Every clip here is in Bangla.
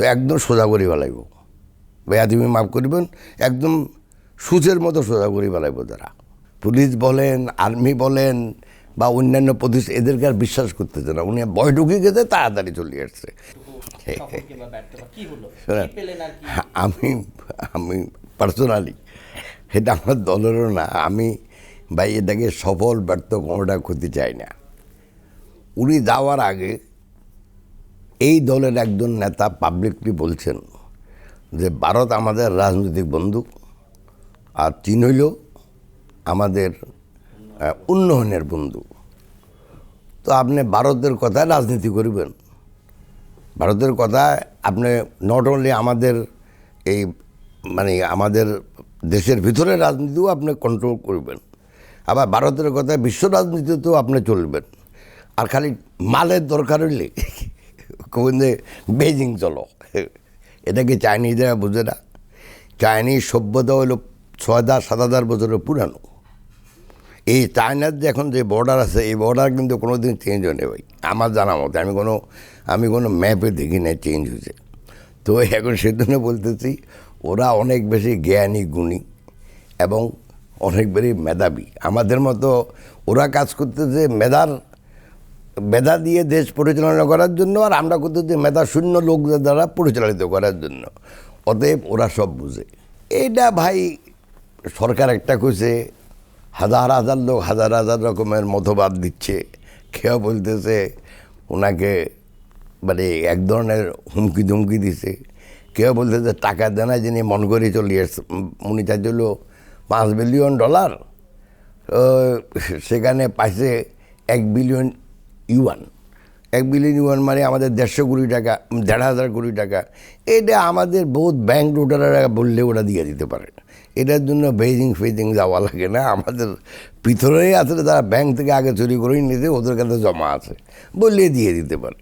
তো একদম সোজা করি বেলাইব বেয়াদিমি মাফ করবেন, একদম সুচের মতো সোজা করি বেলাইব তারা। পুলিশ বলেন, আর্মি বলেন বা অন্যান্য প্রতিষ্ঠান এদেরকে আর বিশ্বাস করতেছে না। উনি বয় ঢুকে গেছে, তাড়াতাড়ি চলে আসছে। আমি আমি পার্সোনালি সেটা আমার দলেরও না। আমি ভাই, এটাকে সফল ব্যর্থ কোনোটা করতে চাই না। উনি যাওয়ার আগে এই দলের একজন নেতা পাবলিকলি বলছেন যে, ভারত আমাদের রাজনৈতিক বন্ধু আর চীন হইল আমাদের উন্নয়নের বন্ধু তো আপনি ভারতের কথায় রাজনীতি করবেন। ভারতের কথায় আপনি নট অনলি আমাদের এই মানে আমাদের দেশের ভিতরে রাজনীতিও আপনি কন্ট্রোল করবেন, আবার ভারতের কথায় বিশ্ব রাজনীতিতেও আপনি চলবেন। আর খালি মালের দরকার হইলে কবেন যে বেজিং চলো এটা কি চাইনিজরা বুঝে না? চাইনিজ সভ্যতা হলো ছয় হাজার সাত হাজার বছরের পুরানো। এই চায়নার যে এখন যে বর্ডার আছে, এই বর্ডার কিন্তু কোনো দিন চেঞ্জ হয়নি ভাই। আমার জানা মতো, আমি কোনো আমি কোনো ম্যাপে দেখি না চেঞ্জ হয়েছে। তো এখন সেজন্য বলতেছি, ওরা অনেক বেশি জ্ঞানী, গুণী এবং অনেক বেশি মেধাবী। আমাদের মতো ওরা কাজ করতেছে, মেধার মেধা দিয়ে দেশ পরিচালনা করার জন্য আর আমরা করতেছি মেধা শূন্য লোকদের দ্বারা পরিচালিত করার জন্য। অতএব ওরা সব বুঝে। এইটা ভাই সরকার একটা কইছে হাজার হাজার লোক হাজার হাজার রকমের মতবাদ দিচ্ছে। কেউ বলতেছে ওনাকে মানে এক ধরনের হুমকি ধুমকি দিছে। কেউ বলতেছে টাকা দেনা যিনি মন করে চলে উম, উনি চাইছিল পাঁচ বিলিয়ন ডলার। সেখানে পাইছে এক বিলিয়ন ইউয়ান। এক বিলিয়ন ইউয়ান মানে আমাদের দেড়শো কোটি টাকা, দেড় হাজার কোটি টাকা। এটা আমাদের বহুত ব্যাংক রোডাররা বললে ওরা দিয়ে দিতে পারে এটার জন্য বেজিং ফেজিং যাওয়া লাগে না। আমাদের ভিতরেই আসলে তারা ব্যাংক থেকে আগে চুরি করেই নিতে ওদের কাছে জমা আছে। বললে দিয়ে দিতে পারে।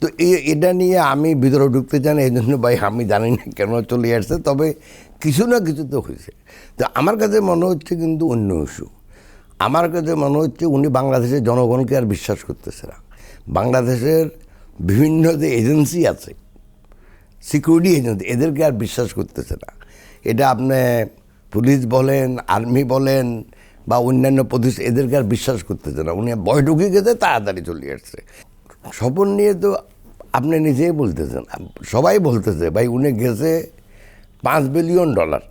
তো এটা নিয়ে আমি ভিতরে ঢুকতে চাই না, এই জন্য ভাই আমি জানি না কেন চলে আসছে, তবে কিছু না কিছু তো হয়েছে। তো আমার কাছে মনে হচ্ছে কিন্তু অন্য ইস্যু আমার কাছে মনে হচ্ছে উনি বাংলাদেশের জনগণকে আর বিশ্বাস করতেছে না। বাংলাদেশের বিভিন্ন যে এজেন্সি আছে সিকিউরিটি এজেন্সি এদেরকে আর বিশ্বাস করতেছে না। এটা আপনি পুলিশ বলেন আর্মি বলেন বা অন্যান্য প্রতিষ্ঠান এদেরকে আর বিশ্বাস করতেছে না। উনি বয় ঢুকে গেছে, তাড়াতাড়ি চলে আসছে। স্বপন নিয়ে তো আপনি নিজেই বলতেছেন, সবাই বলতেছে, ভাই, উনি গেছে পাঁচ বিলিয়ন ডলার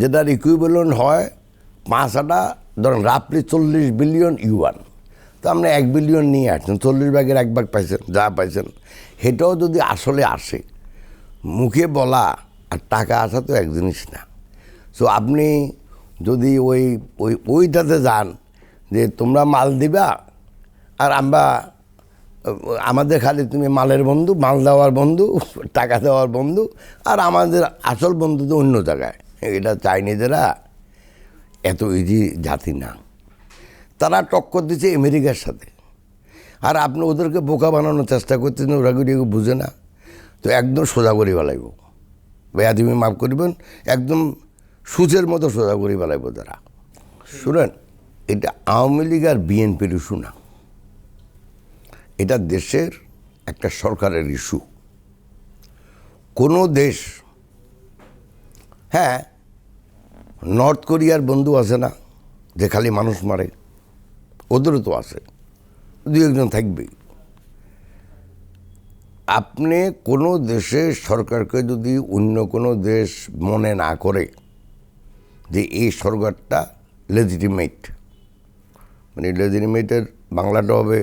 যেটার ইকুইভ্যালেন্ট হয় পাঁচ আটা ধরেন রাফলি চল্লিশ বিলিয়ন ইউয়ান। তো আপনি এক বিলিয়ন নিয়ে আসছেন, চল্লিশ ভাগের এক ভাগ পাইছেন, যা পাইছেন, সেটাও যদি আসলে আসে, মুখে বলা আর টাকা আসা তো এক জিনিস না। সো আপনি যদি ওই ওই, ওইটাতে যান, যে তোমরা মাল দিবা, আর আমরা, আমাদের খালি তুমি মালের বন্ধু, মাল দেওয়ার বন্ধু, টাকা দেওয়ার বন্ধু, আর আমাদের আসল বন্ধু তো অন্য জায়গায়। এটা চাইনিজেরা এত ইজি জাতি না। তারা টক্কর দিচ্ছে আমেরিকার সাথে। আর আপনি ওদেরকে বোকা বানানোর চেষ্টা করতেছেন, ওরা গুলি বুঝে না? তো একদম সোজা করি বেলাইব বেয়াদিমি মাফ করিবেন, একদম সুচের মতো সোজা করি বেলাইব তারা। শুনেন, এটা আওয়ামী লীগ আর বিএনপির ইস্যু না। এটা দেশের একটা সরকারের ইস্যু। কোনো দেশ হ্যাঁ নর্থ কোরিয়ার বন্ধু আছে না, যে খালি মানুষ মারে, ওদেরও তো আছে দু একজন থাকবেই। আপনি কোনো দেশের সরকারকে যদি অন্য কোনো দেশ মনে না করে যে এই সরকারটা লেজিটিমেট মানে লেজিটিমেটের বাংলাটা হবে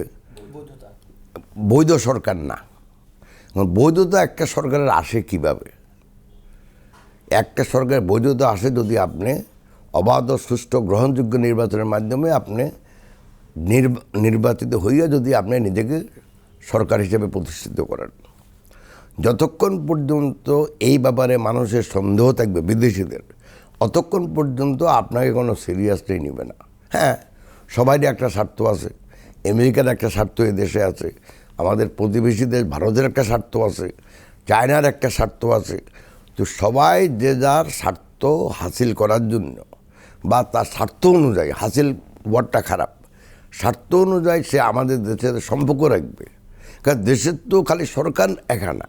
বৈধ সরকার না। বৈধতা একটা সরকারের আসে কীভাবে? একটা সরকার বৈধতা আসে যদি আপনি অবাধ সুষ্ঠু গ্রহণযোগ্য নির্বাচনের মাধ্যমে আপনি নির্বা- নির্বাচিত হইয়া যদি আপনি নিজেকে সরকার হিসেবে প্রতিষ্ঠিত করেন। যতক্ষণ পর্যন্ত এই ব্যাপারে মানুষের সন্দেহ থাকবে বিদেশিদের, অতক্ষণ পর্যন্ত আপনাকে কোনো সিরিয়াসলি নেবে না। হ্যাঁ সবারই একটা স্বার্থ আছে, আমেরিকার একটা স্বার্থ এই দেশে আছে, আমাদের প্রতিবেশী দেশ ভারতের একটা স্বার্থ আছে, চায়নার একটা স্বার্থ আছে তো সবাই যে যার স্বার্থ হাসিল করার জন্য বা তার স্বার্থ অনুযায়ী, হাসিল ওয়ার্ডটা খারাপ, স্বার্থ অনুযায়ী সে আমাদের দেশের সম্পর্ক রাখবে। কারণ দেশের তো খালি সরকার একা না।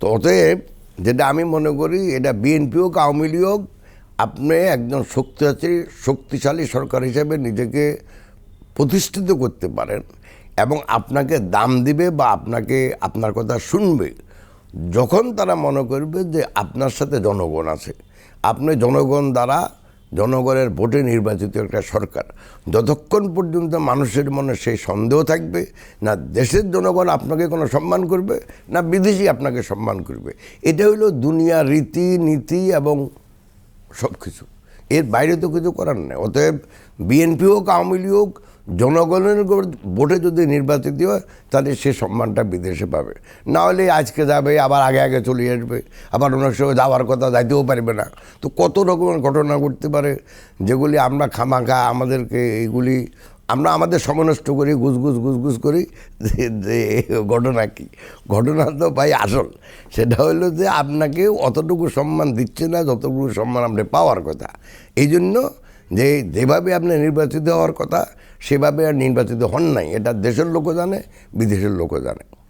তো অতএব যেটা আমি মনে করি, এটা বিএনপি হোক, আওয়ামী লীগ হোক, আপনি একজন শক্তিশালী শক্তিশালী সরকার হিসেবে নিজেকে প্রতিষ্ঠিত করতে পারেন এবং আপনাকে দাম দিবে বা আপনাকে আপনার কথা শুনবে। যখন তারা মনে করবে যে আপনার সাথে জনগণ আছে, আপনি জনগণ দ্বারা জনগণের ভোটে নির্বাচিত একটা সরকার, যতক্ষণ পর্যন্ত মানুষের মনে সেই সন্দেহ থাকবে না দেশের জনগণ আপনাকে কোনো সম্মান করবে, না বিদেশি আপনাকে সম্মান করবে, এটা হলো দুনিয়া রীতি, নীতি এবং সব কিছু এর বাইরে তো কিছু করার নেই। অতএব বিএনপি হোক, আওয়ামী লীগ হোক জনগণের ভোটে যদি নির্বাচিত হয়, তাহলে সে সম্মানটা বিদেশে পাবে। না হলে আজকে যাবে, আবার আগে আগে চলে আসবে, আবার অনেক সময় যাওয়ার কথা যাইতেও পারবে না। তো কত রকমের ঘটনা ঘটতে পারে, যেগুলি আমরা খামাখা আমাদেরকে এইগুলি আমরা আমাদের সমনষ্ট করি গুজগুজ গুজগুজ করি, যে ঘটনা কি? ঘটনা তো ভাই আসল। সেটা হলো যে আপনাকে অতটুকু সম্মান দিচ্ছে না, যতটুকু সম্মান আপনি পাওয়ার কথা। এই জন্য যে যেভাবে আপনি নির্বাচিত হওয়ার কথা, সেভাবে আর নির্বাচিত হন নাই। এটা দেশের লোকও জানে, বিদেশের লোকও জানে।